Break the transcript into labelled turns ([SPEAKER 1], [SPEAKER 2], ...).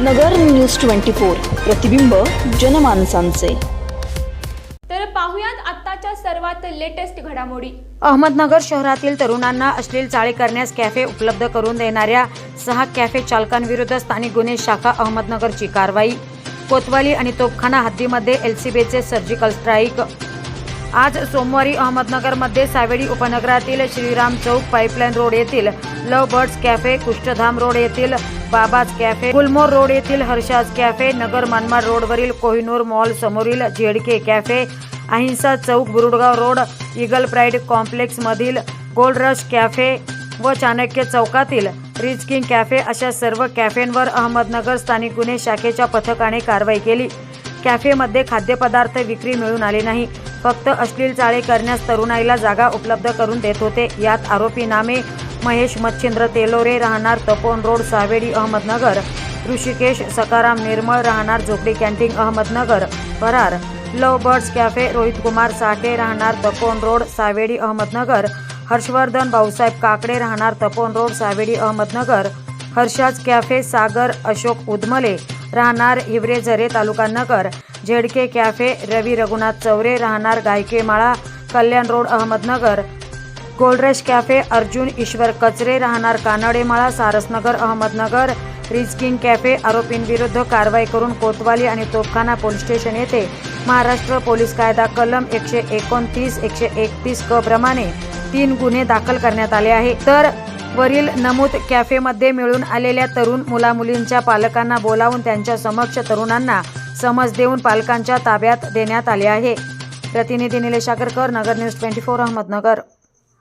[SPEAKER 1] नगर news twenty four प्रतिबिंब जनमानसांचे.
[SPEAKER 2] तर पाहुयात आत्ताच्या सर्वात लेटेस्ट घडामोडी.
[SPEAKER 3] अहमदनगर शहरातील तरुणांना अश्लील चाळे करण्यास कॅफे उपलब्ध करून देणाऱ्या सहा कॅफे चालकांविरुद्ध स्थानिक गुन्हे शाखा अहमदनगरची कारवाई. कोतवाली आणि तोपखाना हद्दीमध्ये एलसीबीचे सर्जिकल स्ट्राईक आज सोमवारी अहमदनगरमध्ये सावेडी उपनगरातील श्रीराम चौक पाईपलाईन रोड येथील love birds cafe Kushtdham road येथील बाबाज कॅफे गुलमोर रोड येथील हर्षाज कॅफे नगर मनमाड रोडवरील कोहिनूर मॉल समोरील Z K cafe Ahinsa Chowk Burudgaon road eagle pride complex मधील गोल्ड रश कॅफे व चाणक्य चौकातील रिच किंग कॅफे अशा सर्व कॅफेंवर अहमदनगर स्थानिक गुन्हे शाखेच्या पथकाने कारवाई केली. कॅफेमध्ये खाद्यपदार्थ विक्री मिळून आले नाही. फक्त अश्लील चाळे करण्यास तरुणाईला जागा उपलब्ध करून देत होते. यात आरोपी नामे महेश मच्छिंद्र तेलोरे राहणार तपोन रोड सावेडी अहमदनगर. ऋषिकेश सकाराम निर्मळ राहणार झोपडी कॅन्टीन अहमदनगर. फरार. Love birds cafe Rohit Kumar Sathe राहणार तपोन रोड सावेडी अहमदनगर. हर्षवर्धन भाऊसाहेब काकडे राहणार तपोन रोड सावेडी अहमदनगर. हर्षाज कॅफे सागर अशोक उदमले राहणार Hivare Zare taluka Nagar. Z K cafe Ravi Raghunath Chaure राहणार Gaykemala Kalyan road Ahmednagar. Gold rush cafe Arjun Ishwar Kachare राहणार कानडेमाळा Sarasnagar Ahmednagar रिजकिंग cafe आरोपींविरुद्ध कारवाई करून कोतवाली आणि तोपखाना police station येथे Maharashtra police कायदा कलम एकशे एकोणतीस एकशे एकतीस क प्रमाणे तीन गुन्हे दाखल करण्यात आले आहे तर वरील नमूद कॅफेमध्ये मिळून आलेल्या तरुण मुलामुलींच्या पालकांना बोलावून त्यांच्या समक्ष तरुणांना समज देऊन पालकांच्या ताब्यात देण्यात आले आहे. प्रतिनिधी Nilesh Agarkar Nagar news twenty four Ahmednagar.